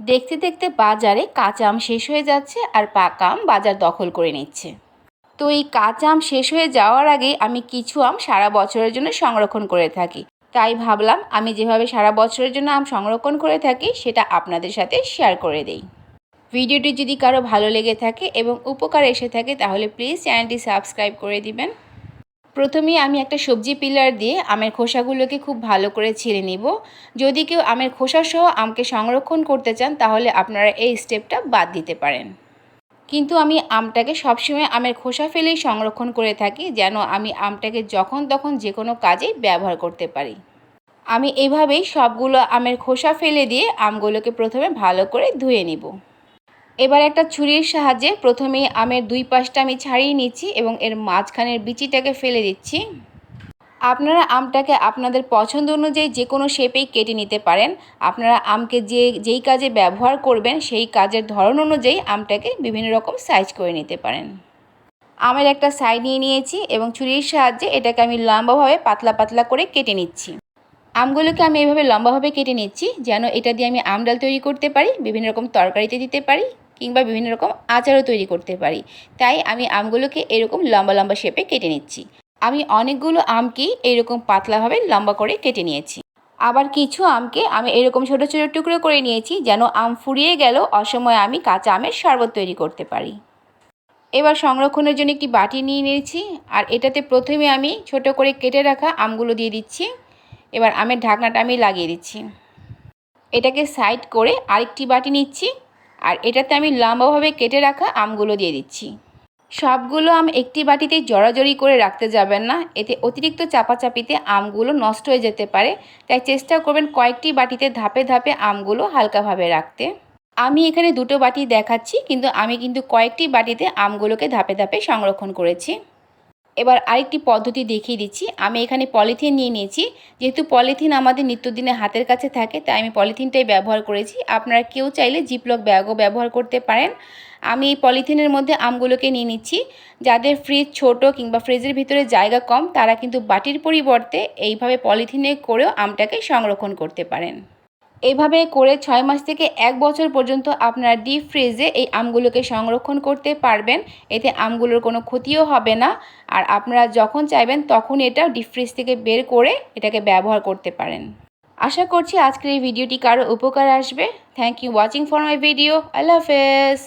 দেখতে দেখতে বাজারে কাঁচা আম শেষ হয়ে যাচ্ছে আর পাকা আম বাজার দখল করে নিচ্ছে। তো এই কাঁচা আম শেষ হয়ে যাওয়ার আগে আমি কিছু আম সারা বছরের জন্য সংরক্ষণ করে থাকি। তাই ভাবলাম আমি যেভাবে সারা বছরের জন্য আম সংরক্ষণ করে থাকি সেটা আপনাদের সাথে শেয়ার করে দেই। ভিডিওটি যদি কারও ভালো লেগে থাকে এবং উপকার এসে থাকে তাহলে প্লিজ চ্যানেলটি সাবস্ক্রাইব করে দিবেন। প্রথমেই আমি একটা সবজি পিলার দিয়ে আমের খোসাগুলোকে খুব ভালো করে ছিঁড়ে নিব। যদি কেউ আমের খোসা সহ আমকে সংরক্ষণ করতে চান, তাহলে আপনারা এই স্টেপটা বাদ দিতে পারেন। কিন্তু আমি আমটাকে সবসময় আমের খোসা ফেলেই সংরক্ষণ করে থাকি, যেন আমি আমটাকে যখন তখন যে কোনো কাজেই ব্যবহার করতে পারি। আমি এভাবেই সবগুলো আমের খোসা ফেলে দিয়ে আমগুলোকে প্রথমে ভালো করে ধুয়ে নিব। এবার একটা ছুরির সাহায্যে প্রথমেই আমের দুই পাশটা আমি ছাড়িয়ে নিচ্ছি এবং এর মাঝখানের বিচিটাকে ফেলে দিচ্ছি। আপনারা আমটাকে আপনাদের পছন্দ অনুযায়ী যে কোনো শেপেই কেটে নিতে পারেন। আপনারা আমকে যে, যেই কাজে ব্যবহার করবেন, সেই কাজের ধরন অনুযায়ী আমটাকে বিভিন্ন রকম সাইজ করে নিতে পারেন। আমের একটা সাইড নিয়ে নিয়েছি এবং ছুরির সাহায্যে এটাকে আমি লম্বাভাবে পাতলা পাতলা করে কেটে নিচ্ছি। আমগুলোকে আমি এভাবে লম্বাভাবে কেটে নিচ্ছি, যেন এটা দিয়ে আমি আমডাল তৈরি করতে পারি, বিভিন্ন রকম তরকারিতে দিতে পারি, কিংবা বিভিন্ন রকম আচারও তৈরি করতে পারি। তাই আমি আমগুলোকে এরকম লম্বা লম্বা শেপে কেটে নিচ্ছি। আমি অনেকগুলো আমকেই এরকম পাতলাভাবে লম্বা করে কেটে নিয়েছি। আবার কিছু আমকে আমি এরকম ছোটো ছোটো টুকরো করে নিয়েছি, যেন আম ফুরিয়ে গেল অসময়ে আমি কাঁচা আমের শরবত তৈরি করতে পারি। এবার সংরক্ষণের জন্য একটি বাটি নিয়ে নিয়েছি, আর এটাতে প্রথমে আমি ছোট করে কেটে রাখা আমগুলো দিয়ে দিচ্ছি। এবার আমের ঢাকনাটা আমি লাগিয়ে দিচ্ছি। এটাকে সাইড করে আরেকটি বাটি নিচ্ছি আর এটাতে আমি লম্বাভাবে কেটে রাখা আমগুলো দিয়ে দিচ্ছি। সবগুলো আম একটি বাটিতে জড়াজড়ি করে রাখতে যাবেন না, এতে অতিরিক্ত চাপাচাপিতে আমগুলো নষ্ট হয়ে যেতে পারে, তাই চেষ্টা করবেন কয়েকটি বাটিতে ধাপে ধাপে আমগুলো হালকাভাবে রাখতে। আমি এখানে দুটো বাটি দেখাচ্ছি, কিন্তু আমি কিন্তু কয়েকটি বাটিতে আমগুলোকে ধাপে ধাপে সংরক্ষণ করেছি। এবার আরেকটি পদ্ধতি দেখিয়ে দিচ্ছি। আমি এখানে পলিথিন নিয়ে নিয়েছি। যেহেতু পলিথিন আমাদের নিত্যদিনে হাতের কাছে থাকে, তাই আমি পলিথিনটাই ব্যবহার করেছি। আপনারা কেউ চাইলে জিপলক ব্যাগও ব্যবহার করতে পারেন। আমি এই পলিথিনের মধ্যে আমগুলোকে নিয়ে নিচ্ছি। যাদের ফ্রিজ ছোট কিংবা ফ্রিজের ভিতরে জায়গা কম, তারা কিন্তু বাটির পরিবর্তে এইভাবে পলিথিনে করেও আমটাকে সংরক্ষণ করতে পারেন। এভাবে করে ছয় মাস থেকে এক বছর পর্যন্ত আপনারা ডিপ ফ্রিজে এই আমগুলোকে সংরক্ষণ করতে পারবেন। এতে আমগুলোর কোনো ক্ষতিও হবে না। আর আপনারা যখন চাইবেন তখন এটা ডিপ ফ্রিজ থেকে বের করে এটাকে ব্যবহার করতে পারেন। আশা করছি আজকের এই ভিডিওটি কারও উপকার আসবে। Thank you watching for my video আল্লাহ হাফেজ